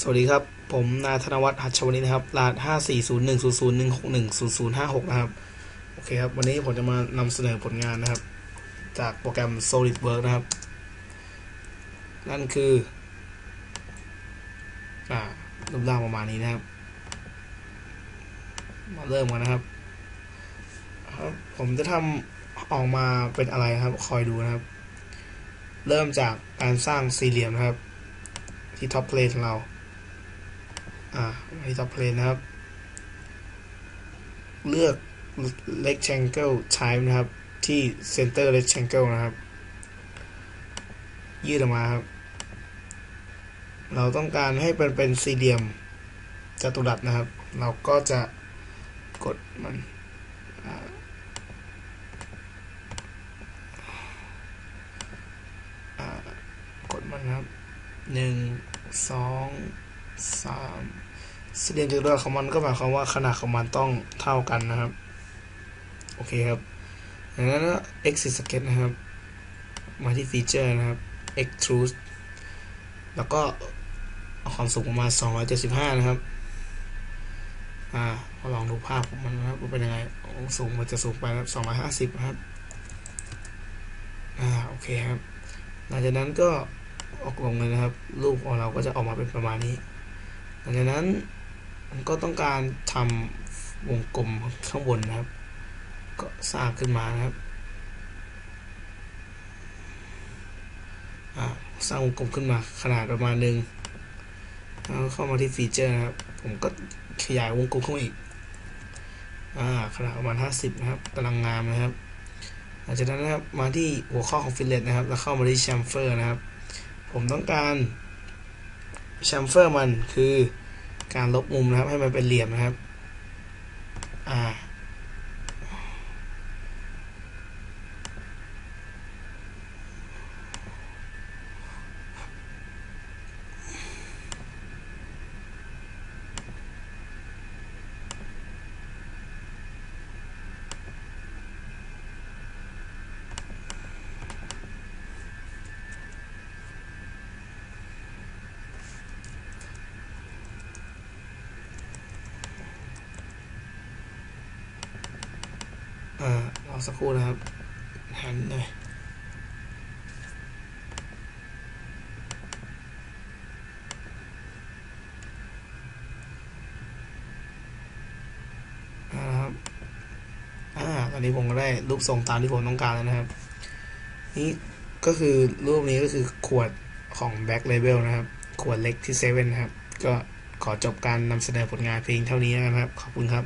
สวัสดีครับ ผมนายธนวัฒน์หัชชวนิชนะครับรหัส5 4 0 1 0 0 1 6 1 0 0 5 6นย์ศูนย์หนึ่งหกหนึ่งศูนย์ศูนย์ห้าหกนะครับ โอเคครับ วันนี้ผมจะมานำเสนอผลงานนะครับ จากโปรแกรม SolidWorks นะครับ นั่นคือ อ่ารูปร่างประมาณนี้นะครับ มาเริ่มกันนะครับ ครับ ผมจะทำออกมาเป็นอะไรครับ คอยดูนะครับ เริ่มจากการสร้างสี่เหลี่ยมนะครับที่ท็อปเพลนของเรา อ่าที่ท็อปเพลนนะครับ เลือก rectangle type นะครับ ที่ center rectangle นะครับ ยืดออกมาครับ เราต้องการให้เป็นเป็นสี่เหลี่ยมจัตุรัสนะครับ เราก็จะกดมันกดมันครับหนึ่งสอง สามสี่เหลี่ยมจัตุรัสของมันก็หมายความว่าขนาดของมันต้องเท่ากันนะครับ โอเคครับดังนั้น exit sketch นะครับ มาที่ฟีเจอร์นะครับ extrude แล้วก็เอาความสูงประมาณ 275 นะครับ อ่าลองดูภาพของมันนะครับว่าเป็นยังไง สูงมันจะสูงไปนะครับ 250 นะครับ อ่า โอเคครับ หลังจากนั้นก็ออกลงเลยนะครับ รูปของเราก็จะออกมาเป็นประมาณนี้ หลังจากนั้นก็ต้องการทำวงกลมข้างบนนะครับ ก็สร้างขึ้นมานะครับสร้างวงกลมขึ้นมาขนาดประมาณหนึ่งแล้วเข้ามาที่ฟีเจอร์นะครับ ผมก็ขยายวงกลมขึ้นมาอีกอ่าขนาดประมาณ 50 นะครับกำลังงามนะครับ หลังจากนั้นนะครับมาที่หัวข้อของฟิลเลตนะครับ แล้วเข้ามาที่แชมเฟอร์นะครับ ผมต้องการ ชมเฟอร์มันคือการลบมุมนะครับ ให้มันเป็นเหลี่ยมนะครับ อ่ารอสักครู่นะครับ หันเลยอ่าครับอ่าตอนนี้ผมก็ได้รูปทรงตามที่ผมต้องการแล้วนะครับ นี่ก็คือรูปนี้ก็คือขวดของ Back Label นะครับ ขวดเล็กที่เซเว่นนะครับ ก็ขอจบการนำเสนอผลงานเพียงเท่านี้นะครับ ขอบคุณครับ